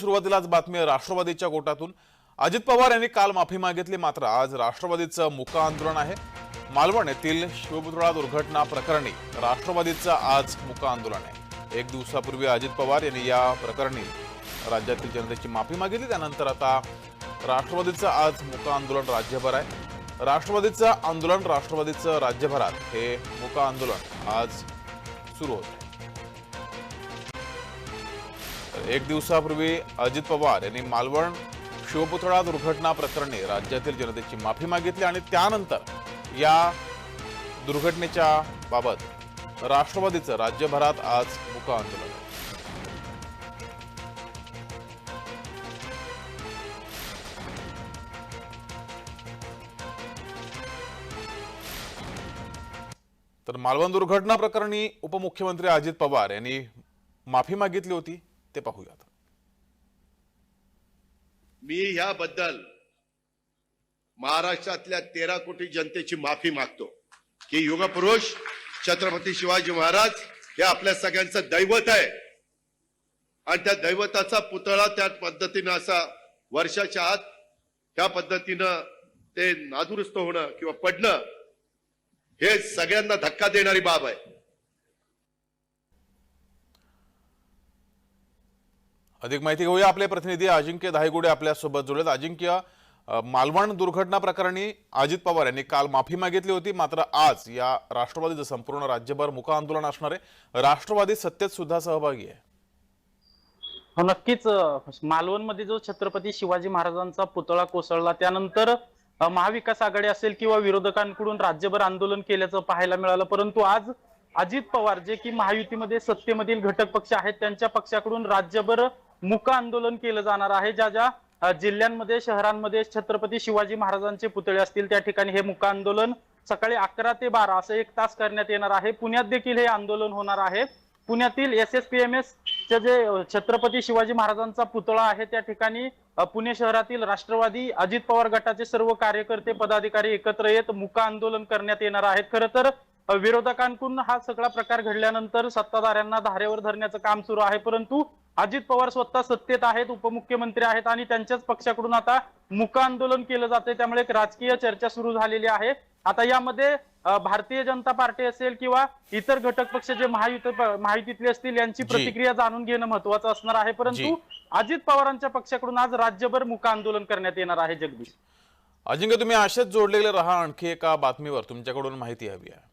सुरुवातीलाच बातमी राष्ट्रवादीच्या गोटातून अजित पवार यांनी काल माफी मागितली मात्र आज राष्ट्रवादीचं मुका आंदोलन आहे. मालवण येथील शिवपुतळा दुर्घटना प्रकरणी राष्ट्रवादीचं आज मुका आंदोलन आहे. एक दिवसापूर्वी अजित पवार यांनी या प्रकरणी राज्यातील जनतेची माफी मागितली त्यानंतर आता राष्ट्रवादीचं आज मुका आंदोलन राज्यभर आहे. राष्ट्रवादीचं आंदोलन राष्ट्रवादीचं राज्यभरात हे मुका आंदोलन आज सुरू होतं एक दिवसापूर्वी अजित पवार यांनी मालवण शिवपुतळा दुर्घटना प्रकरणी राज्यातील जनतेची माफी मागितली आणि त्यानंतर या दुर्घटनेच्या बाबत राष्ट्रवादीचं राज्यभरात आज मुका आंदोलन. तर मालवण दुर्घटना प्रकरणी उपमुख्यमंत्री अजित पवार यांनी माफी मागितली होती. ते पाहूयात मी ह्याबद्दल महाराष्ट्रातल्या तेरा कोटी जनतेची माफी मागतो की युगपुरुष छत्रपती शिवाजी महाराज हे आपल्या सगळ्यांचं दैवत आहे. आणि त्या दैवताचा पुतळा त्या पद्धतीनं असा वर्षाच्या आत त्या पद्धतीनं ते नादुरुस्त होणं किंवा पडणं हे सगळ्यांना धक्का देणारी बाब आहे. अधिक माहिती घेऊया आपले प्रतिनिधी अजिंक्य धायगुडे आपल्यासोबत जुळत अजिंक्य मालवण दुर्घटना प्रकरणी अजित पवार यांनी काल माफी मागितली होती. मात्र आज या राष्ट्रवादीचं संपूर्ण राज्यभर मुका आंदोलन असणार आहे. राष्ट्रवादी सत्तेत सुद्धा सहभागी आहे. हो नक्कीच मालवणमध्ये जो छत्रपती शिवाजी महाराजांचा पुतळा कोसळला त्यानंतर महाविकास आघाडी असेल किंवा विरोधकांकडून राज्यभर आंदोलन केल्याचं पाहायला मिळालं. परंतु आज अजित पवार जे की महायुतीमध्ये सत्तेमधील घटक पक्ष आहेत त्यांच्या पक्षाकडून राज्यभर मुक आंदोलन केलं जाणार आहे. ज्या ज्या जिल्ह्यांमध्ये शहरांमध्ये छत्रपती शिवाजी महाराजांचे पुतळे असतील त्या ठिकाणी हे मुक आंदोलन सकाळी अकरा ते बारा असं एक तास करण्यात येणार आहे. पुण्यात देखील हे आंदोलन होणार आहे. पुण्यातील S S P M S चे जे छत्रपती शिवाजी महाराजांचा पुतळा आहे त्या ठिकाणी पुणे शहरातील राष्ट्रवादी अजित पवार गटाचे सर्व कार्यकर्ते पदाधिकारी एकत्र येत मुका आंदोलन करण्यात येणार आहेत. खरं तर विरोधकांकडून हा सगळा प्रकार घडल्यानंतर सत्ताधाऱ्यांना धारेवर धरण्याचं काम सुरू आहे. परंतु अजित पवार स्वतः सत्तेत आहेत उपमुख्यमंत्री आहेत आणि त्यांच्याच पक्षाकडून आता मुका आंदोलन केलं जाते त्यामुळे एक राजकीय चर्चा सुरू झालेली आहे. आता यामध्ये भारतीय जनता पार्टी असेल किंवा इतर घटक पक्ष जे महायुत महायुतीतले असतील यांची. प्रतिक्रिया जाणून घेणं महत्वाचं असणार आहे. परंतु अजित पवारांच्या पक्षाकडून आज राज्यभर मुका आंदोलन करण्यात येणार आहे जगदीश. अजिंक्य तुम्ही असेच जोडलेले राहा आणखी एका बातमीवर. तुमच्याकडून माहिती हवी आहे.